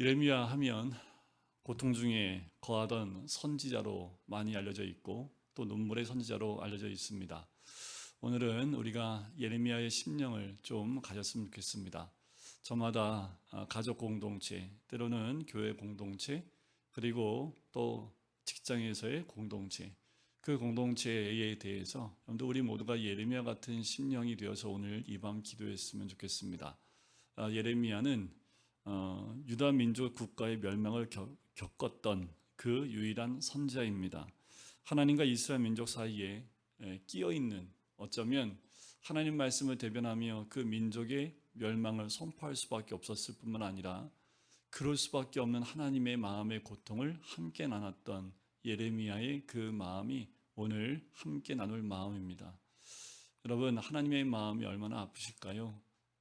이레미야 하면 고통 중에 거하던 선지자로 많이 알려져 있고 또 눈물의 선지자로 알려져 있습니다. 오늘은 우리가 예레미야의 심령을 좀 가졌으면 좋겠습니다. 저마다 아, 가족 공동체, 때로는 교회 공동체, 그리고 또 직장에서의 공동체, 그 공동체에 대해서 여러분들 우리 모두가 예레미야 같은 심령이 되어서 오늘 이 밤 기도했으면 좋겠습니다. 아, 예레미야는 어, 유다 민족 국가의 멸망을 겪, 겪었던 그 유일한 선지자입니다. 하나님과 이스라엘 민족 사이에 에, 끼어 있는 어쩌면 하나님 말씀을 대변하며 그 민족의 멸망을 선포할 수밖에 없었을 뿐만 아니라 그럴 수밖에 없는 하나님의 마음의 고통을 함께 나눴던 예레미야의 그 마음이 오늘 함께 나눌 마음입니다. 여러분, 하나님의 마음이 얼마나 아프실까요?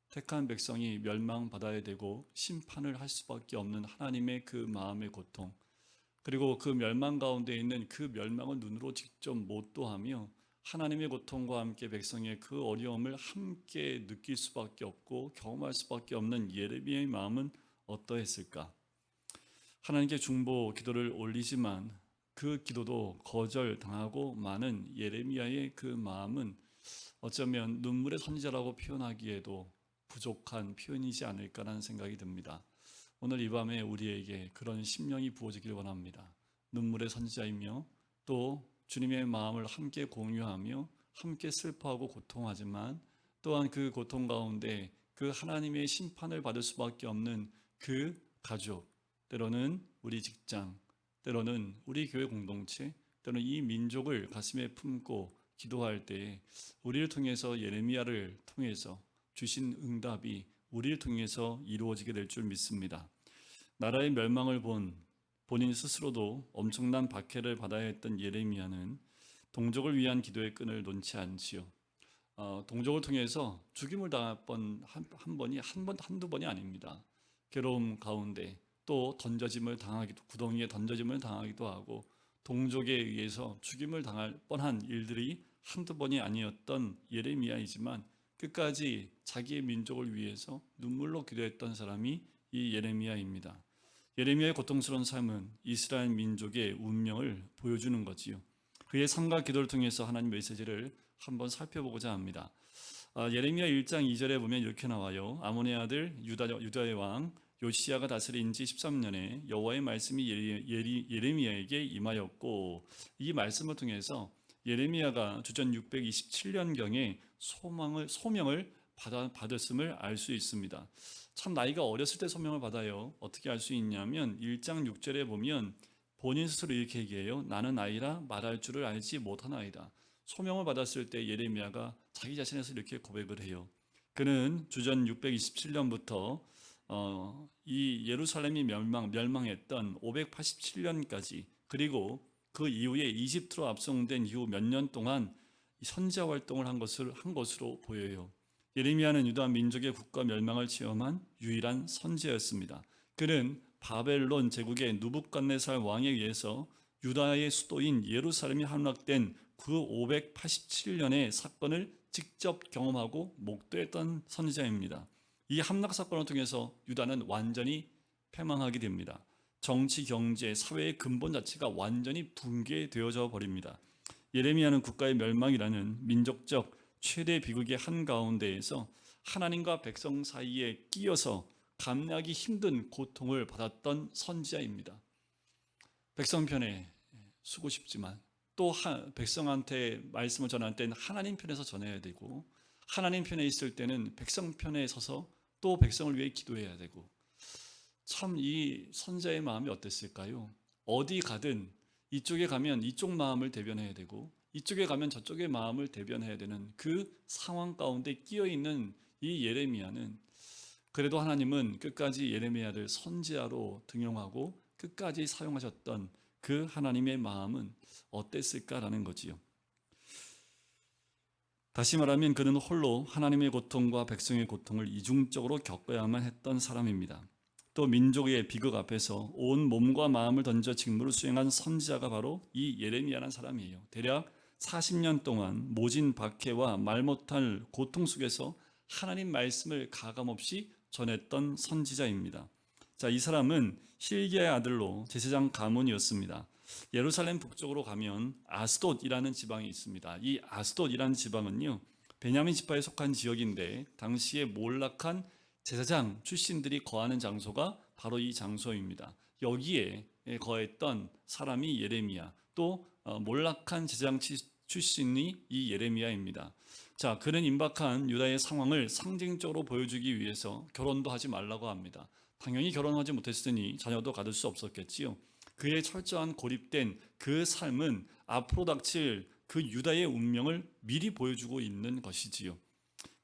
택한 백성이 멸망받아야 되고 심판을 할 수밖에 없는 하나님의 그 마음의 고통, 그리고 그 멸망 가운데 있는 그 멸망을 눈으로 직접 못도 하며 하나님의 고통과 함께 백성의 그 어려움을 함께 느낄 수밖에 없고 경험할 수밖에 없는 예레미야의 마음은 어떠했을까? 하나님께 중보 기도를 올리지만 그 기도도 거절당하고 많은 예레미야의 그 마음은 어쩌면 눈물의 선지자라고 표현하기에도 부족한 표현이지 않을까라는 생각이 듭니다. 오늘 이 밤에 우리에게 그런 심령이 부어지길 원합니다. 눈물의 선지자이며 또 주님의 마음을 함께 공유하며 함께 슬퍼하고 고통하지만 또한 그 고통 가운데 그 하나님의 심판을 받을 수밖에 없는 그 가족, 때로는 우리 직장, 때로는 우리 교회 공동체, 때로는 이 민족을 가슴에 품고 기도할 때 우리를 통해서 예레미야를 통해서 주신 응답이 우리를 통해서 이루어지게 될 줄 믿습니다. 나라의 멸망을 본 본인 스스로도 엄청난 박해를 받아야 했던 예레미야는 동족을 위한 기도의 끈을 놓지 않지요. 어, 동족을 통해서 죽임을 당할 번 한, 한 번이 한 번 한두 번이 아닙니다. 괴로움 가운데 또 던져짐을 당하기도 구덩이에 던져짐을 당하기도 하고 동족에 의해서 죽임을 당할 뻔한 일들이 한두 번이 아니었던 예레미야이지만 끝까지 자기의 민족을 위해서 눈물로 기도했던 사람이 이 예레미야입니다. 예레미야의 고통스러운 삶은 이스라엘 민족의 운명을 보여주는 거지요. 그의 삶과 기도를 통해서 하나님 메시지를 한번 살펴보고자 합니다. 아, 예레미야 1장 2절에 보면 이렇게 나와요. 아모네 아들 유다, 유다의 왕 요시야가 다스린 지 13년에 여호와의 말씀이 예레미야에게 임하였고 이 말씀을 통해서 예레미야가 주전 627년경에 소망을 소명을 받아, 받았음을 알 수 있습니다. 참 나이가 어렸을 때 소명을 받아요. 어떻게 알 수 있냐면 1장 6절에 보면 본인 스스로 이렇게 얘기해요. 나는 아이라 말할 줄을 알지 못하나이다. 소명을 받았을 때 예레미야가 자기 자신에서 이렇게 고백을 해요. 그는 주전 627년부터 어, 이 예루살렘이 멸망 멸망했던 587년까지 그리고 그 이후에 이집트로 압송된 이후 몇 년 동안 선지자 활동을 한 것을 한 것으로 보여요. 예레미야는 유다 민족의 국가 멸망을 체험한 유일한 선지자였습니다. 그는 바벨론 제국의 누붓갓네살 왕에 의해서 유다의 수도인 예루살렘이 함락된 그 587년의 사건을 직접 경험하고 목도했던 선지자입니다. 이 함락 사건을 통해서 유다는 완전히 패망하게 됩니다. 정치, 경제, 사회의 근본 자체가 완전히 붕괴되어져 버립니다. 예레미야는 국가의 멸망이라는 민족적 최대 비극의 한 가운데에서 하나님과 백성 사이에 끼어서 감내하기 힘든 고통을 받았던 선지자입니다. 백성 편에 쓰고 싶지만 또 백성한테 말씀을 전할 때는 하나님 편에서 전해야 되고 하나님 편에 있을 때는 백성 편에 서서 또 백성을 위해 기도해야 되고 참 이 선자의 마음이 어땠을까요? 어디 가든 이쪽에 가면 이쪽 마음을 대변해야 되고 이쪽에 가면 저쪽의 마음을 대변해야 되는 그 상황 가운데 끼어 있는 이 예레미야는 그래도 하나님은 끝까지 예레미야를 선지자로 등용하고 끝까지 사용하셨던 그 하나님의 마음은 어땠을까라는 거지요. 다시 말하면 그는 홀로 하나님의 고통과 백성의 고통을 이중적으로 겪어야만 했던 사람입니다. 또 민족의 비극 앞에서 온 몸과 마음을 던져 직무를 수행한 선지자가 바로 이 예레미야라는 사람이에요. 대략 40년 동안 모진 박해와 말 못할 고통 속에서 하나님 말씀을 가감없이 전했던 선지자입니다. 자, 이 사람은 힐기야의 아들로 제사장 가문이었습니다. 예루살렘 북쪽으로 가면 아스돗이라는 지방이 있습니다. 이 아스돗이라는 지방은요. 베냐민 지파에 속한 지역인데 당시에 몰락한 제사장 출신들이 거하는 장소가 바로 이 장소입니다. 여기에 거했던 사람이 예레미야, 또 어, 몰락한 제사장 치- 출신이 이 예레미야입니다. 자, 그는 임박한 유다의 상황을 상징적으로 보여주기 위해서 결혼도 하지 말라고 합니다. 당연히 결혼하지 못했으니 자녀도 가질 수 없었겠지요. 그의 철저한 고립된 그 삶은 앞으로 닥칠 그 유다의 운명을 미리 보여주고 있는 것이지요.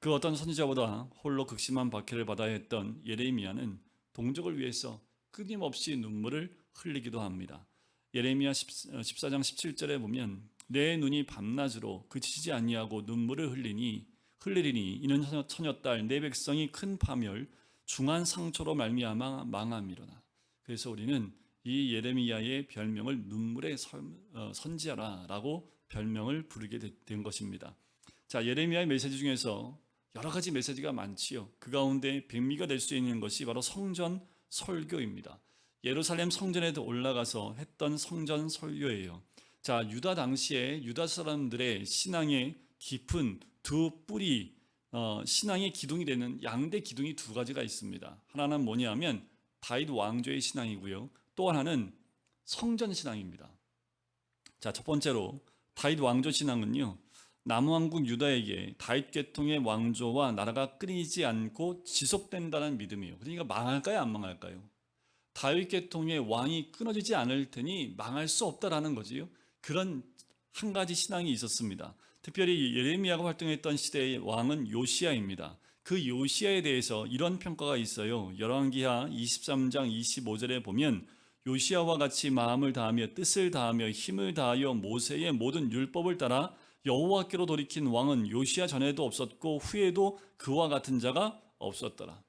그 어떤 선지자보다 홀로 극심한 박해를 받아야 했던 예레미야는 동족을 위해서 끊임없이 눈물을 흘리기도 합니다. 예레미야 14장 17절에 보면 내 눈이 밤낮으로 그치지 아니하고 눈물을 흘리니 흘리리니 이는 처녀, 처녀딸 내 백성이 큰 파멸 중한 상처로 말미암아 망함이로다. 그래서 우리는 이 예레미야의 별명을 눈물의 선- 어, 선지자라라고 별명을 부르게 되- 된 것입니다. 자 예레미야의 메시지 중에서 여러 가지 메시지가 많지요. 그 가운데 백미가 될 수 있는 것이 바로 성전 설교입니다. 예루살렘 성전에 올라가서 했던 성전 설교예요. 자 유다 당시에 유다 사람들의 신앙의 깊은 두 뿌리 어, 신앙의 기둥이 되는 양대 기둥이 두 가지가 있습니다. 하나는 뭐냐면 다윗 왕조의 신앙이고요. 또 하나는 성전 신앙입니다. 자, 첫 번째로 다윗 왕조 신앙은요. 남왕국 유다에게 다윗 계통의 왕조와 나라가 끊이지 않고 지속된다는 믿음이에요. 그러니까 망할까요, 안 망할까요? 다윗 계통의 왕이 끊어지지 않을 테니 망할 수 없다라는 거지요. 그런 한 가지 신앙이 있었습니다. 특별히 예레미야가 활동했던 시대의 왕은 요시야입니다. 그 요시야에 대해서 이런 평가가 있어요. 열왕기하 23장 25절에 보면 요시야와 같이 마음을 다하며 뜻을 다하며 힘을 다하여 모세의 모든 율법을 따라 여호와께로 돌이킨 왕은 요시야 전에도 없었고 후에도 그와 같은 자가 없었더라.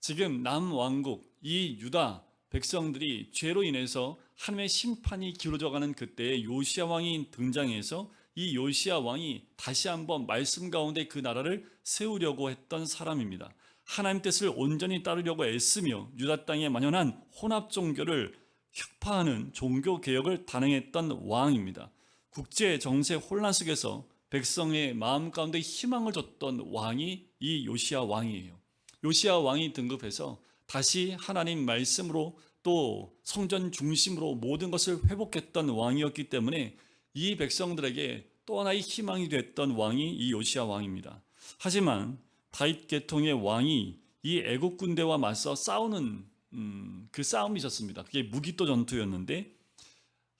지금 남왕국 이 유다 백성들이 죄로 인해서 하나님의 심판이 기울어져 가는 그때에 요시야 왕이 등장해서 이 요시야 왕이 다시 한번 말씀 가운데 그 나라를 세우려고 했던 사람입니다. 하나님 뜻을 온전히 따르려고 애쓰며 유다 땅에 만연한 혼합 종교를 혁파하는 종교 개혁을 단행했던 왕입니다. 국제 정세 혼란 속에서 백성의 마음 가운데 희망을 줬던 왕이 이 요시야 왕이에요. 요시야 왕이 등급해서 다시 하나님 말씀으로 또 성전 중심으로 모든 것을 회복했던 왕이었기 때문에 이 백성들에게 또 하나의 희망이 됐던 왕이 이 요시야 왕입니다. 하지만 다윗 계통의 왕이 이 애국 군대와 맞서 싸우는 음, 그 싸움이 있었습니다. 그게 무기또 전투였는데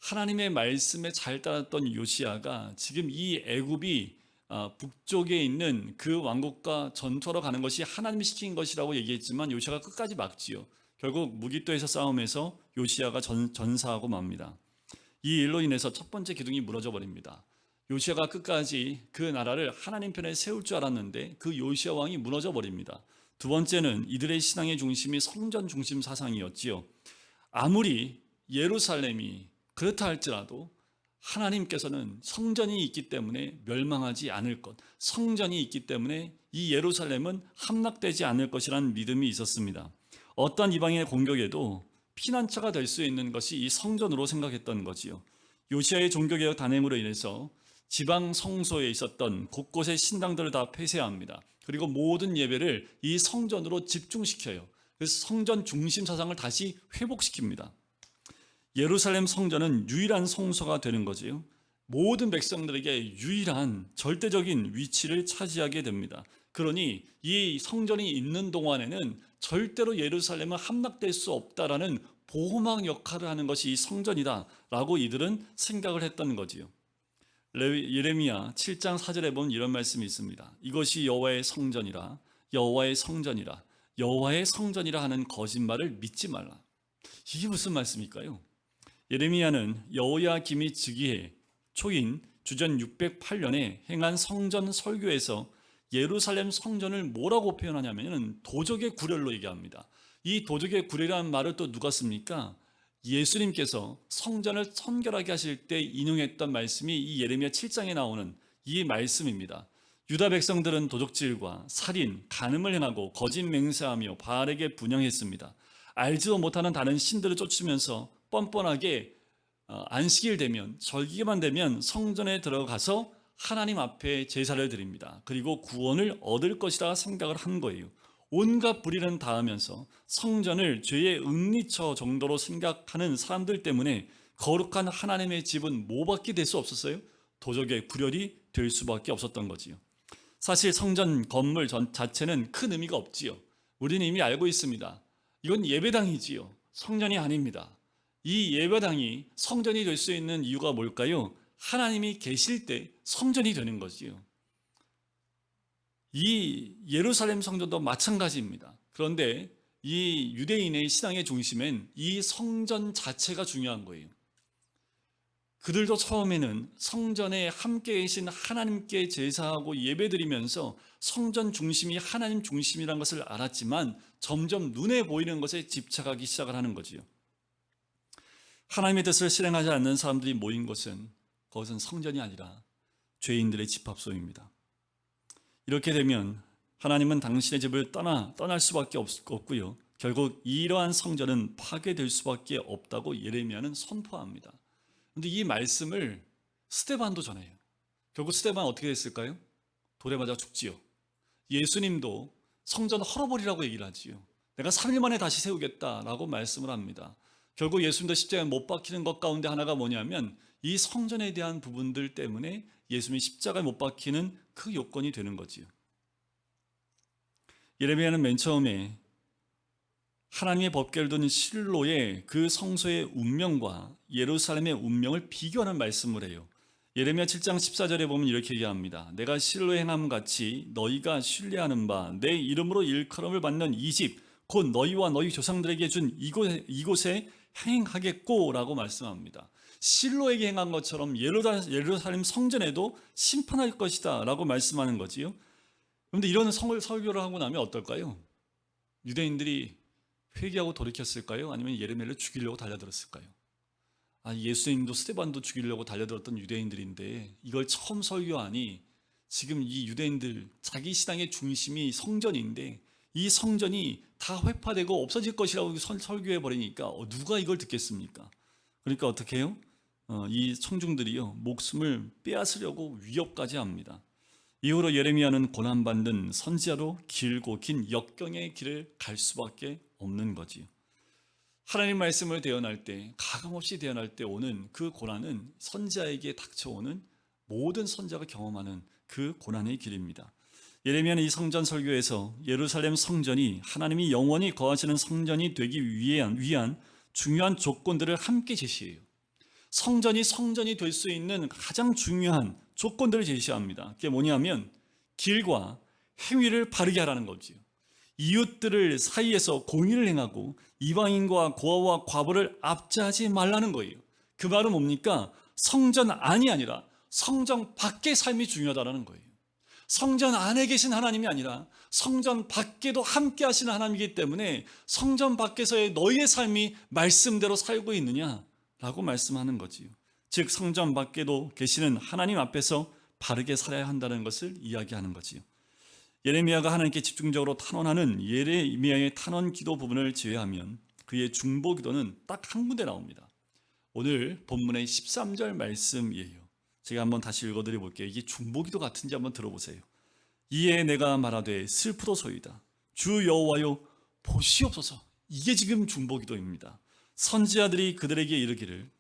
하나님의 말씀에 잘 따랐던 요시야가 지금 이 애굽이 아, 북쪽에 있는 그 왕국과 전투하러 가는 것이 하나님이 시킨 것이라고 얘기했지만 요시야가 끝까지 막지요. 결국 무기또에서 싸움에서 요시야가 전, 전사하고 맙니다. 이 일로 인해서 첫 번째 기둥이 무너져 버립니다. 요시야가 끝까지 그 나라를 하나님 편에 세울 줄 알았는데 그 요시야 왕이 무너져 버립니다. 두 번째는 이들의 신앙의 중심이 성전 중심 사상이었지요. 아무리 예루살렘이 그렇다 할지라도 하나님께서는 성전이 있기 때문에 멸망하지 않을 것, 성전이 있기 때문에 이 예루살렘은 함락되지 않을 것이라는 믿음이 있었습니다. 어떤 이방인의 공격에도 피난처가 될 수 있는 것이 이 성전으로 생각했던 거지요. 요시아의 종교개혁 단행으로 인해서 지방 성소에 있었던 곳곳의 신당들을 다 폐쇄합니다. 그리고 모든 예배를 이 성전으로 집중시켜요. 그래서 성전 중심 사상을 다시 회복시킵니다. 예루살렘 성전은 유일한 성소가 되는 거지요. 모든 백성들에게 유일한 절대적인 위치를 차지하게 됩니다. 그러니 이 성전이 있는 동안에는 절대로 예루살렘은 함락될 수 없다라는 보호막 역할을 하는 것이 이 성전이다라고 이들은 생각을 했던 거지요. 예레미야 7장 4절에 보면 이런 말씀이 있습니다. 이것이 여호와의 성전이라 여호와의 성전이라 여호와의 성전이라 하는 거짓말을 믿지 말라. 이게 무슨 말씀일까요? 예레미야는 여호야김이 즉위해 초인 주전 608년에 행한 성전 설교에서 예루살렘 성전을 뭐라고 표현하냐면은 도적의 구렬로 얘기합니다. 이 도적의 구렬이라는 말을 또 누가 씁니까? 예수님께서 성전을 선결하게 하실 때 인용했던 말씀이 이 예레미야 7장에 나오는 이 말씀입니다. 유다 백성들은 도적질과 살인, 간음을 행하고 거짓 맹세하며 바알에게 분양했습니다. 알지도 못하는 다른 신들을 쫓으면서 뻔뻔하게 어, 안식일 되면 절기만 되면 성전에 들어가서 하나님 앞에 제사를 드립니다. 그리고 구원을 얻을 것이라 생각을 한 거예요. 온갖 불의는 다하면서 성전을 죄의 응리처 정도로 생각하는 사람들 때문에 거룩한 하나님의 집은 뭐밖에 될 수 없었어요? 도적의 구렬이 될 수밖에 없었던 거지요. 사실 성전 건물 전 자체는 큰 의미가 없지요. 우리는 이미 알고 있습니다. 이건 예배당이지요. 성전이 아닙니다. 이 예배당이 성전이 될 수 있는 이유가 뭘까요? 하나님이 계실 때 성전이 되는 거지요. 이 예루살렘 성전도 마찬가지입니다. 그런데 이 유대인의 신앙의 중심엔 이 성전 자체가 중요한 거예요. 그들도 처음에는 성전에 함께 계신 하나님께 제사하고 예배드리면서 성전 중심이 하나님 중심이라는 것을 알았지만 점점 눈에 보이는 것에 집착하기 시작을 하는 거지요. 하나님의 뜻을 실행하지 않는 사람들이 모인 곳은 그것은 성전이 아니라 죄인들의 집합소입니다. 이렇게 되면 하나님은 당신의 집을 떠나 떠날 수밖에 없, 없고요. 결국 이러한 성전은 파괴될 수밖에 없다고 예레미야는 선포합니다. 근데 이 말씀을 스테반도 전해요. 결국 스테반 어떻게 됐을까요? 돌에 맞아 죽지요. 예수님도 성전 헐어버리라고 얘기를 하지요. 내가 3일 만에 다시 세우겠다라고 말씀을 합니다. 결국 예수님도 십자가에 못 박히는 것 가운데 하나가 뭐냐면 이 성전에 대한 부분들 때문에 예수님이 십자가에 못 박히는 그 요건이 되는 거지요. 예레미야는 맨 처음에 하나님의 법궤를 둔 실로의 그 성소의 운명과 예루살렘의 운명을 비교하는 말씀을 해요. 예레미야 7장 14절에 보면 이렇게 얘기합니다. 내가 실로의 행함 같이 너희가 신뢰하는 바 내 이름으로 일컬음을 받는 이 집 곧 너희와 너희 조상들에게 준 이곳에, 이곳에 행하겠고라고 말씀합니다. 실로에게 행한 것처럼 예루살렘 성전에도 심판할 것이다라고 말씀하는 거지요. 그런데 이런 성을 설교를 하고 나면 어떨까요? 유대인들이 회개하고 돌이켰을까요? 아니면 예레미야를 죽이려고 달려들었을까요? 아, 예수님도 스테반도 죽이려고 달려들었던 유대인들인데 이걸 처음 설교하니 지금 이 유대인들 자기 신앙의 중심이 성전인데 이 성전이 다 회파되고 없어질 것이라고 설교해 버리니까 어, 누가 이걸 듣겠습니까? 그러니까 어떻게 해요? 어, 이 청중들이요 목숨을 빼앗으려고 위협까지 합니다. 이후로 예레미야는 고난받는 선지자로 길고 긴 역경의 길을 갈 수밖에 없는 거지요. 하나님 말씀을 대언할 때 가감없이 대언할 때 오는 그 고난은 선지자에게 닥쳐오는 모든 선자가 경험하는 그 고난의 길입니다. 예레미야는 이 성전 설교에서 예루살렘 성전이 하나님이 영원히 거하시는 성전이 되기 위한, 위한 중요한 조건들을 함께 제시해요. 성전이 성전이 될 수 있는 가장 중요한 조건들을 제시합니다. 그게 뭐냐면 길과 행위를 바르게 하라는 거지요. 이웃들을 사이에서 공의를 행하고 이방인과 고아와 과부를 압제하지 말라는 거예요. 그 말은 뭡니까? 성전 안이 아니라 성전 밖의 삶이 중요하다는 거예요. 성전 안에 계신 하나님이 아니라 성전 밖에도 함께 하시는 하나님이기 때문에 성전 밖에서의 너희의 삶이 말씀대로 살고 있느냐라고 말씀하는 거지요. 즉 성전 밖에도 계시는 하나님 앞에서 바르게 살아야 한다는 것을 이야기하는 거지요. 예레미야가 하나님께 집중적으로 탄원하는 예레미야의 탄원 기도 부분을 제외하면 그의 중보 기도는 딱 한 군데 나옵니다. 오늘 본문의 13절 말씀이에요. 제가 한번 다시 읽어드려 볼게요. 이게 중보기도 같은지 한번 들어보세요. 이에 내가 말하되 슬프도소이다. 주 여호와여 보시옵소서. 이게 지금 중보기도입니다. 선지자들이 그들에게 이르기를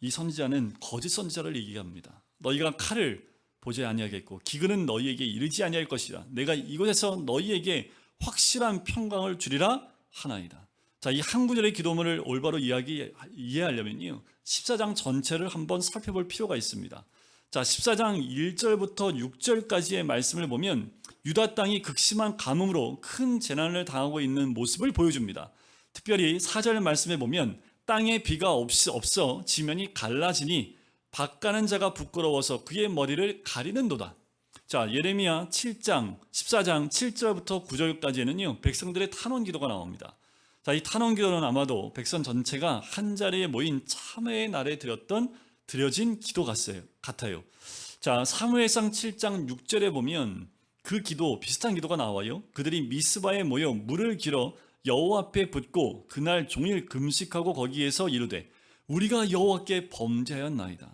이 선지자는 거짓 선지자를 얘기합니다. 너희가 칼을 보지 아니하겠고 기근은 너희에게 이르지 아니할 것이라. 내가 이곳에서 너희에게 확실한 평강을 주리라 하나이다. 자, 이 한 구절의 기도문을 올바로 이야기 이해하려면요. 14장 전체를 한번 살펴볼 필요가 있습니다. 자, 14장 1절부터 6절까지의 말씀을 보면 유다 땅이 극심한 가뭄으로 큰 재난을 당하고 있는 모습을 보여줍니다. 특별히 4절 말씀에 보면 땅에 비가 없 없어 지면이 갈라지니 밭가는 자가 부끄러워서 그의 머리를 가리는도다. 자, 예레미야 7장, 14장 7절부터 9절까지는요, 백성들의 탄원 기도가 나옵니다. 자, 이 탄원 기도는 아마도 백성 전체가 한 자리에 모인 참회의 날에 드렸던 드려진 기도 같아요. 같아요. 자, 사무엘상 7장 6절에 보면 그 기도 비슷한 기도가 나와요. 그들이 미스바에 모여 물을 길어 여호와 앞에 붙고 그날 종일 금식하고 거기에서 이르되 우리가 여호와께 범죄하였나이다.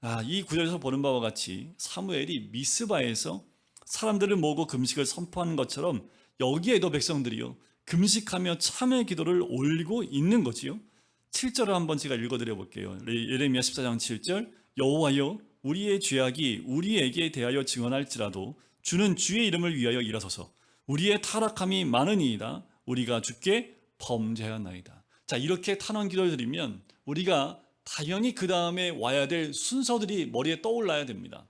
아, 이 구절에서 보는 바와 같이 사무엘이 미스바에서 사람들을 모으고 금식을 선포하는 것처럼 여기에도 백성들이요 금식하며 참회 기도를 올리고 있는 거지요. 7절을 한번 제가 읽어드려 볼게요. 예레미야 14장 7절 여호와여 우리의 죄악이 우리에게 대하여 증언할지라도 주는 주의 이름을 위하여 일어서서 우리의 타락함이 많으니이다 우리가 주께 범죄하였나이다. 자 이렇게 탄원 기도를 드리면 우리가 당연히 그 다음에 와야 될 순서들이 머리에 떠올라야 됩니다.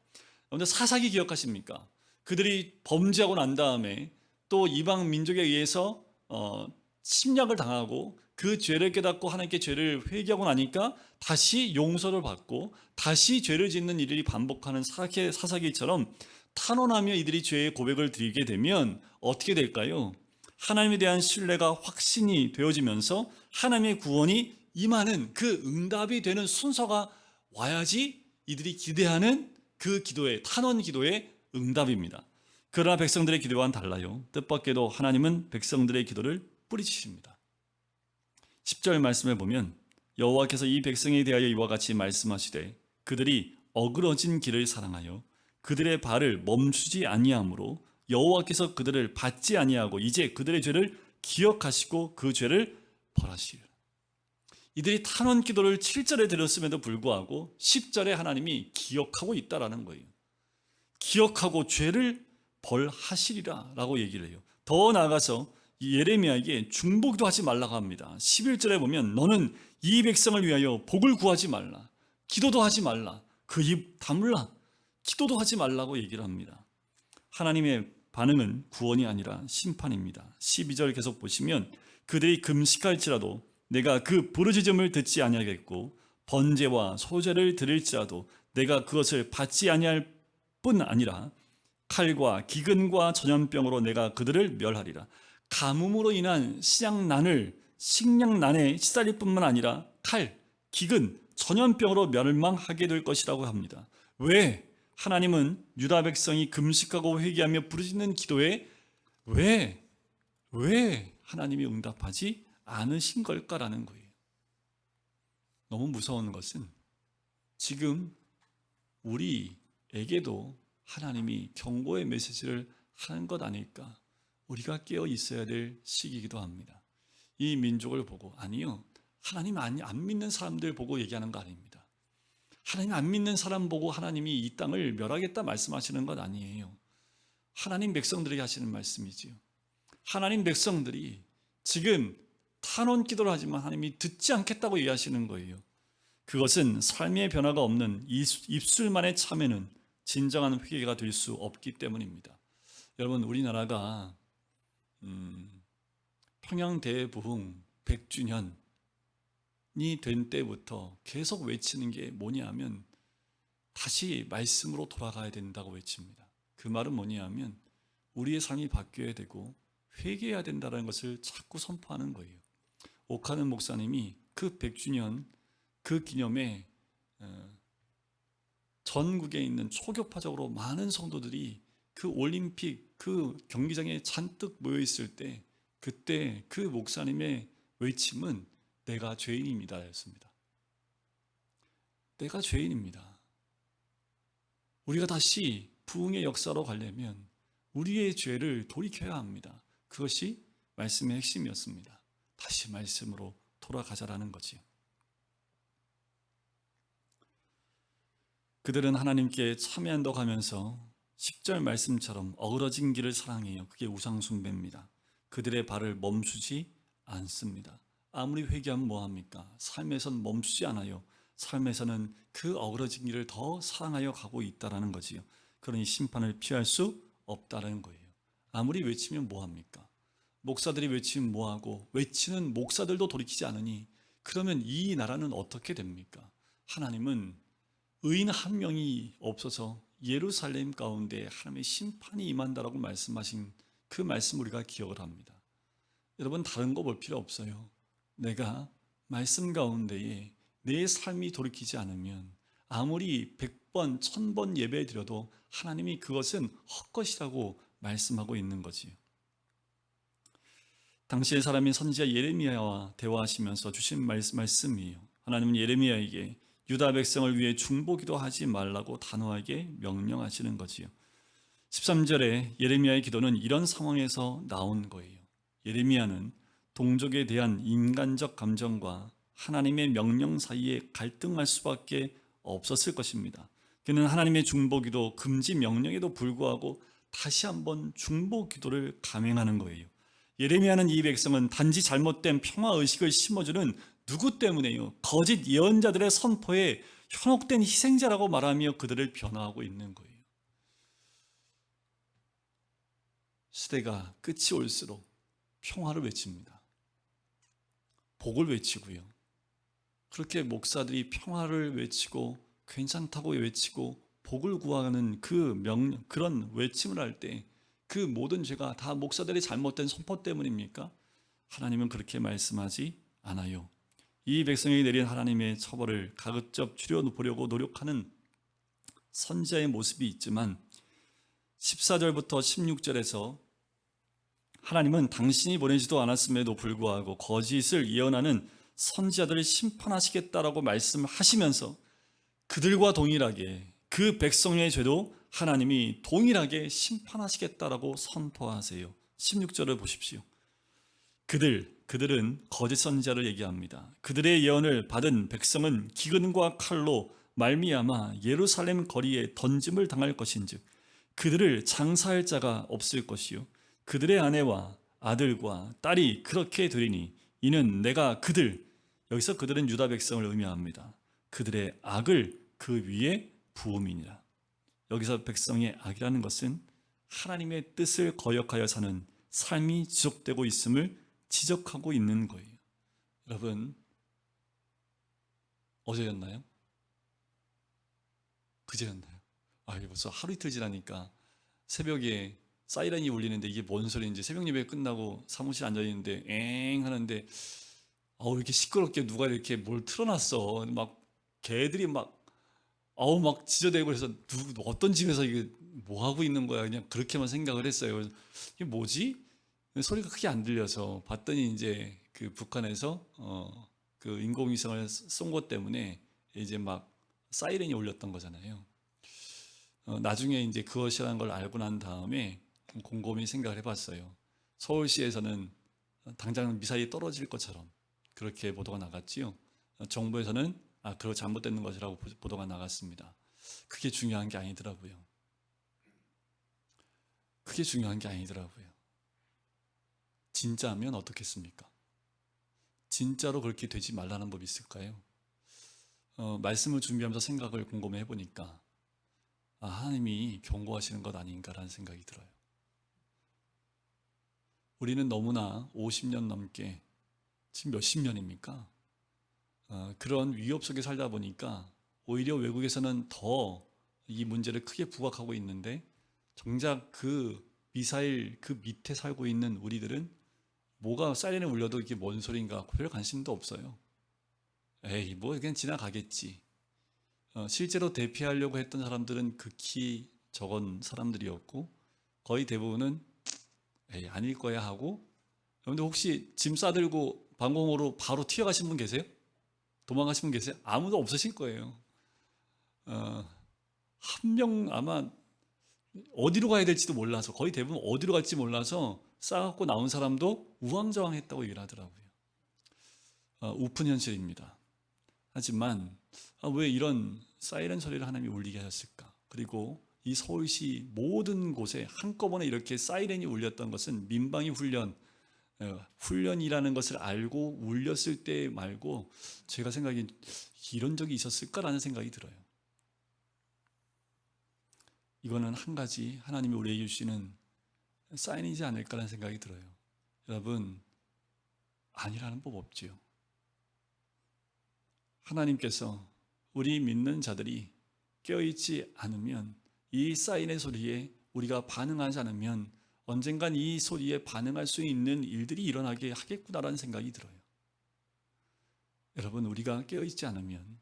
여러분들 사사기 기억하십니까? 그들이 범죄하고 난 다음에 또 이방 민족에 의해서 어, 침략을 당하고 그 죄를 깨닫고 하나님께 죄를 회개하고 나니까 다시 용서를 받고 다시 죄를 짓는 일이 반복하는 사사기, 사사기처럼 탄원하며 이들이 죄의 고백을 드리게 되면 어떻게 될까요? 하나님에 대한 신뢰가 확신이 되어지면서 하나님의 구원이 임하는 그 응답이 되는 순서가 와야지 이들이 기대하는 그 기도의 탄원 기도의 응답입니다. 그러나 백성들의 기도와는 달라요. 뜻밖에도 하나님은 백성들의 기도를 뿌리치십니다. 10절 말씀을 보면 여호와께서 이 백성에 대하여 이와 같이 말씀하시되 그들이 어그러진 길을 사랑하여 그들의 발을 멈추지 아니하므로 여호와께서 그들을 받지 아니하고 이제 그들의 죄를 기억하시고 그 죄를 벌하시리라. 이들이 탄원 기도를 7절에 드렸음에도 불구하고 10절에 하나님이 기억하고 있다라는 거예요. 기억하고 죄를 벌하시리라 라고 얘기를 해요. 더 나아가서 예레미야에게 중보기도 하지 말라고 합니다. 11절에 보면 너는 이 백성을 위하여 복을 구하지 말라. 기도도 하지 말라. 그 입 다물라. 기도도 하지 말라고 얘기를 합니다. 하나님의 반응은 구원이 아니라 심판입니다. 12절 계속 보시면 그들이 금식할지라도 내가 그 부르짖음을 듣지 아니하겠고 번제와 소제를 드릴지라도 내가 그것을 받지 아니할 뿐 아니라 칼과 기근과 전염병으로 내가 그들을 멸하리라. 가뭄으로 인한 식량난을 식량난에 시달릴 뿐만 아니라 칼, 기근, 전염병으로 멸망하게 될 것이라고 합니다. 왜 하나님은 유다 백성이 금식하고 회개하며 부르짖는 기도에 왜, 왜 하나님이 응답하지 않으신 걸까라는 거예요. 너무 무서운 것은 지금 우리에게도 하나님이 경고의 메시지를 하는 것 아닐까? 우리가 깨어 있어야 될 시기이기도 합니다. 이 민족을 보고 아니요. 하나님 안, 안 믿는 사람들 보고 얘기하는 거 아닙니다. 하나님 안 믿는 사람 보고 하나님이 이 땅을 멸하겠다 말씀하시는 것 아니에요. 하나님 백성들에게 하시는 말씀이지요. 하나님 백성들이 지금 탄원 기도를 하지만 하나님이 듣지 않겠다고 얘기하시는 거예요. 그것은 삶의 변화가 없는 입술만의 참회는 진정한 회개가 될 수 없기 때문입니다. 여러분 우리나라가 음, 평양 대부흥 100주년이 된 때부터 계속 외치는 게 뭐냐면 다시 말씀으로 돌아가야 된다고 외칩니다. 그 말은 뭐냐면 우리의 삶이 바뀌어야 되고 회개해야 된다는 것을 자꾸 선포하는 거예요. 오카는 목사님이 그 100주년 그 기념에 어, 전국에 있는 초교파적으로 많은 성도들이 그 올림픽 그 경기장에 잔뜩 모여 있을 때 그때 그 목사님의 외침은 내가 죄인입니다였습니다. 내가 죄인입니다. 우리가 다시 부흥의 역사로 가려면 우리의 죄를 돌이켜야 합니다. 그것이 말씀의 핵심이었습니다. 다시 말씀으로 돌아가자라는 거지요. 그들은 하나님께 참여한다고 하면서 10절 말씀처럼 어그러진 길을 사랑해요. 그게 우상숭배입니다. 그들의 발을 멈추지 않습니다. 아무리 회개하면 뭐합니까? 삶에선 멈추지 않아요. 삶에서는 그 어그러진 길을 더 사랑하여 가고 있다라는 거지요. 그러니 심판을 피할 수 없다라는 거예요. 아무리 외치면 뭐합니까? 목사들이 외치면 뭐하고 외치는 목사들도 돌이키지 않으니 그러면 이 나라는 어떻게 됩니까? 하나님은 의인 한 명이 없어서 예루살렘 가운데 하나님의 심판이 임한다라고 말씀하신 그 말씀 우리가 기억을 합니다. 여러분 다른 거 볼 필요 없어요. 내가 말씀 가운데에 내 삶이 돌이키지 않으면 아무리 백번, 천번 예배 드려도 하나님이 그것은 헛것이라고 말씀하고 있는 거지요. 당시의 사람인 선지자 예레미야와 대화하시면서 주신 말씀, 말씀이에요. 하나님은 예레미야에게 유다 백성을 위해 중보기도 하지 말라고 단호하게 명령하시는 거지요. 13절에 예레미야의 기도는 이런 상황에서 나온 거예요. 예레미야는 동족에 대한 인간적 감정과 하나님의 명령 사이에 갈등할 수밖에 없었을 것입니다. 그는 하나님의 중보기도 금지 명령에도 불구하고 다시 한번 중보기도를 감행하는 거예요. 예레미야는 이 백성은 단지 잘못된 평화 의식을 심어주는 누구 때문에요? 거짓 예언자들의 선포에 현혹된 희생자라고 말하며 그들을 변화하고 있는 거예요. 시대가 끝이 올수록 평화를 외칩니다. 복을 외치고요. 그렇게 목사들이 평화를 외치고 괜찮다고 외치고 복을 구하는 그 명, 그런 외침을 할 때 그 모든 죄가 다 목사들의 잘못된 선포 때문입니까? 하나님은 그렇게 말씀하지 않아요. 이 백성에게 내린 하나님의 처벌을 가급적 줄여보려고 노력하는 선지자의 모습이 있지만 14절부터 16절에서 하나님은 당신이 보내지도 않았음에도 불구하고 거짓을 예언하는 선지자들을 심판하시겠다라고 말씀하시면서 그들과 동일하게 그 백성의 죄도 하나님이 동일하게 심판하시겠다라고 선포하세요. 16절을 보십시오. 그들 그들은 거짓 선지자를 얘기합니다. 그들의 예언을 받은 백성은 기근과 칼로 말미암아 예루살렘 거리에 던짐을 당할 것인즉 그들을 장사할 자가 없을 것이요 그들의 아내와 아들과 딸이 그렇게 되리니 이는 내가 그들 여기서 그들은 유다 백성을 의미합니다. 그들의 악을 그 위에 부음이니라. 여기서 백성의 악이라는 것은 하나님의 뜻을 거역하여 사는 삶이 지속되고 있음을 지적하고 있는 거예요. 여러분, 어제였나요? 그제였나요? 아, 벌써 하루 이틀 지나니까 새벽에 사이렌이 울리는데 이게 뭔 소리인지 새벽 예배 끝나고 사무실 앉아 있는데 엥 하는데 어우 이렇게 시끄럽게 누가 이렇게 뭘 틀어놨어 막 개들이 막 어우 막 지저대고 그래서 누 어떤 집에서 이게 뭐 하고 있는 거야 그냥 그렇게만 생각을 했어요 이게 뭐지 소리가 크게 안 들려서 봤더니 이제 그 북한에서 어 그 인공위성을 쏜 것 때문에 이제 막 사이렌이 울렸던 거잖아요. 어, 나중에 이제 그것이라는 걸 알고 난 다음에 곰곰이 생각을 해봤어요. 서울시에서는 당장 미사일이 떨어질 것처럼 그렇게 보도가 나갔지요. 어, 정부에서는 아, 그거 잘못되는 것이라고 보- 보도가 나갔습니다. 그게 중요한 게 아니더라고요. 그게 중요한 게 아니더라고요. 진짜면 어떻겠습니까? 진짜로 그렇게 되지 말라는 법이 있을까요? 어, 말씀을 준비하면서 생각을 곰곰히 해보니까 아, 하나님이 경고하시는 것 아닌가라는 생각이 들어요. 우리는 너무나 50년 넘게 지금 몇십 년입니까? 어, 그런 위협 속에 살다 보니까 오히려 외국에서는 더 이 문제를 크게 부각하고 있는데 정작 그 미사일 그 밑에 살고 있는 우리들은 뭐가 사이렌에 울려도 이게 뭔 소린가 별 관심도 없어요. 에이 뭐 그냥 지나가겠지. 어, 실제로 대피하려고 했던 사람들은 극히 적은 사람들이었고 거의 대부분은 에이 아닐 거야 하고 여러분들 혹시 짐 싸들고 방공호로 바로 튀어가신 분 계세요? 도망가신 분 계세요? 아무도 없으실 거예요. 어, 한 명 아마 어디로 가야 될지도 몰라서 거의 대부분 어디로 갈지 몰라서 싸갖고 나온 사람도 우왕좌왕했다고 얘기를 하더라고요. 어, 우픈 현실입니다. 하지만 아, 왜 이런 사이렌 소리를 하나님이 울리게 하셨을까? 그리고 이 서울시 모든 곳에 한꺼번에 이렇게 사이렌이 울렸던 것은 민방위 훈련, 어, 훈련이라는 것을 알고 울렸을 때 말고 제가 생각에 이런 적이 있었을까라는 생각이 들어요. 이거는 한 가지 하나님이 우리에게 주시는 사인이지 않을까라는 생각이 들어요. 여러분, 아니라는 법 없지요. 하나님께서 우리 믿는 자들이 깨어있지 않으면 이 사인의 소리에 우리가 반응하지 않으면 언젠간 이 소리에 반응할 수 있는 일들이 일어나게 하겠구나라는 생각이 들어요. 여러분, 우리가 깨어있지 않으면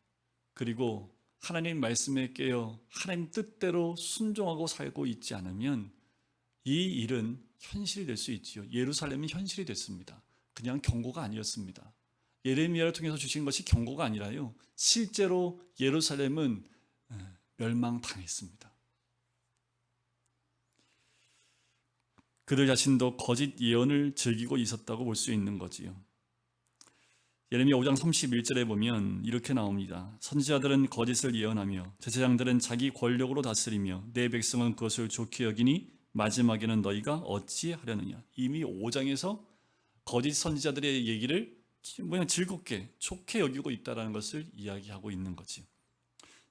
그리고 하나님 말씀에 깨어 하나님 뜻대로 순종하고 살고 있지 않으면 이 일은 현실이 될 수 있지요. 예루살렘은 현실이 됐습니다. 그냥 경고가 아니었습니다. 예레미야를 통해서 주신 것이 경고가 아니라요. 실제로 예루살렘은 에, 멸망당했습니다. 그들 자신도 거짓 예언을 즐기고 있었다고 볼 수 있는 거지요. 예레미야 5장 31절에 보면 이렇게 나옵니다. 선지자들은 거짓을 예언하며 제사장들은 자기 권력으로 다스리며 내 백성은 그것을 좋게 여기니 마지막에는 너희가 어찌 하려느냐. 이미 5장에서 거짓 선지자들의 얘기를 그냥 즐겁게 좋게 여기고 있다라는 것을 이야기하고 있는 거지요.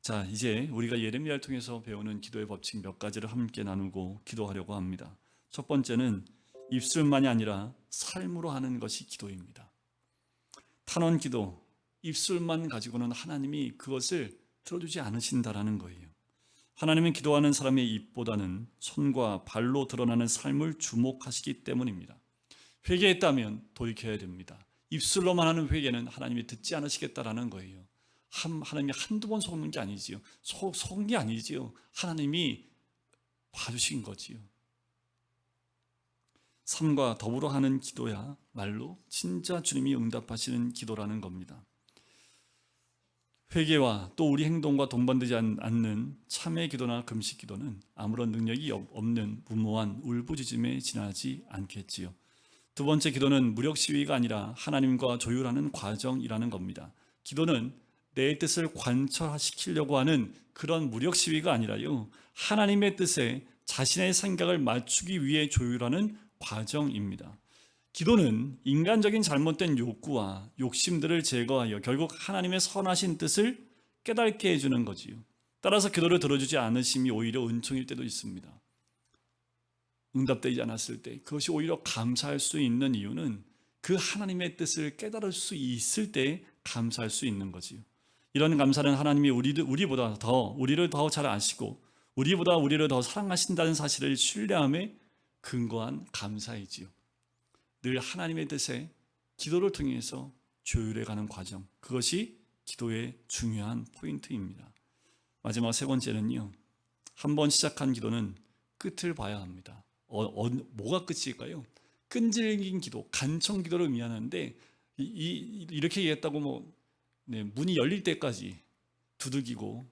자, 이제 우리가 예레미야를 통해서 배우는 기도의 법칙 몇 가지를 함께 나누고 기도하려고 합니다. 첫 번째는 입술만이 아니라 삶으로 하는 것이 기도입니다. 탄원 기도, 입술만 가지고는 하나님이 그것을 들어주지 않으신다라는 거예요. 하나님은 기도하는 사람의 입보다는 손과 발로 드러나는 삶을 주목하시기 때문입니다. 회개했다면 돌이켜야 됩니다. 입술로만 하는 회개는 하나님이 듣지 않으시겠다라는 거예요. 한, 하나님이 한두 번 속는 게 아니지요. 속, 속은 게 아니지요. 하나님이 봐주신 거지요. 삶과 더불어 하는 기도야 말로 진짜 주님이 응답하시는 기도라는 겁니다. 회개와 또 우리 행동과 동반되지 않- 않는 참의 기도나 금식 기도는 아무런 능력이 없- 없는 무모한 울부짖음에 지나지 않겠지요. 두 번째 기도는 무력 시위가 아니라 하나님과 조율하는 과정이라는 겁니다. 기도는 내 뜻을 관철시키려고 하는 그런 무력 시위가 아니라요. 하나님의 뜻에 자신의 생각을 맞추기 위해 조율하는 과정입니다. 기도는 인간적인 잘못된 욕구와 욕심들을 제거하여 결국 하나님의 선하신 뜻을 깨닫게 해주는 거지요. 따라서 기도를 들어주지 않으심이 오히려 은총일 때도 있습니다. 응답되지 않았을 때 그것이 오히려 감사할 수 있는 이유는 그 하나님의 뜻을 깨달을 수 있을 때 감사할 수 있는 거지요. 이런 감사는 하나님이 우리, 우리보다 더 우리를 더 잘 아시고 우리보다 우리를 더 사랑하신다는 사실을 신뢰함에 근거한 감사이지요. 늘 하나님의 뜻에 기도를 통해서 조율해 가는 과정 그것이 기도의 중요한 포인트입니다. 마지막 세 번째는요. 한 번 시작한 기도는 끝을 봐야 합니다. 어, 어, 뭐가 끝일까요? 끈질긴 기도, 간청 기도를 의미하는데 이, 이, 이렇게 얘기했다고 뭐 네, 문이 열릴 때까지 두들기고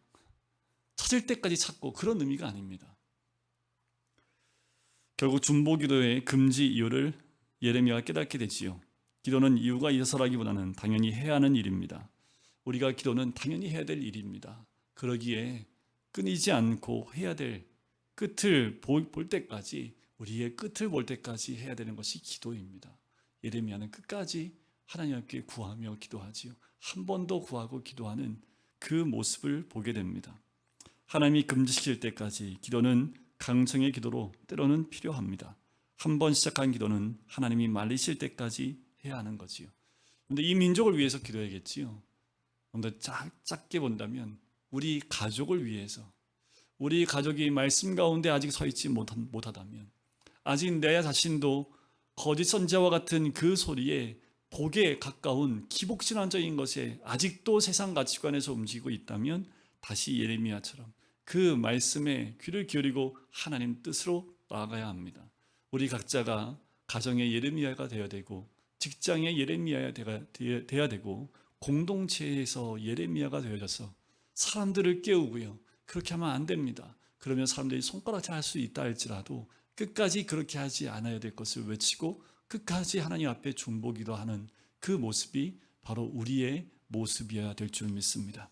찾을 때까지 찾고 그런 의미가 아닙니다. 결국 중보 기도의 금지 이유를 예레미야가 깨닫게 되지요. 기도는 이유가 있어서라기보다는 당연히 해야 하는 일입니다. 우리가 기도는 당연히 해야 될 일입니다. 그러기에 끊이지 않고 해야 될 끝을 볼, 볼 때까지 우리의 끝을 볼 때까지 해야 되는 것이 기도입니다. 예레미야는 끝까지 하나님께 구하며 기도하지요. 한 번 더 구하고 기도하는 그 모습을 보게 됩니다. 하나님이 금지시킬 때까지 기도는 강청의 기도로 때로는 필요합니다. 한 번 시작한 기도는 하나님이 말리실 때까지 해야 하는 거지요. 근데 이 민족을 위해서 기도해야겠지요. 좀 더 작게 본다면 우리 가족을 위해서 우리 가족이 말씀 가운데 아직 서 있지 못하다면 아직 내 자신도 거짓 선지자와 같은 그 소리에 복에 가까운 기복신앙적인 것에 아직도 세상 가치관에서 움직이고 있다면 다시 예레미야처럼 그 말씀에 귀를 기울이고 하나님 뜻으로 나아가야 합니다. 우리 각자가 가정의 예레미야가 되어야 되고 직장의 예레미야가 되어야 되고 공동체에서 예레미야가 되어져서 사람들을 깨우고요. 그렇게 하면 안 됩니다. 그러면 사람들이 손가락질 할 수 있다 할지라도 끝까지 그렇게 하지 않아야 될 것을 외치고 끝까지 하나님 앞에 중보기도 하는 그 모습이 바로 우리의 모습이어야 될 줄 믿습니다.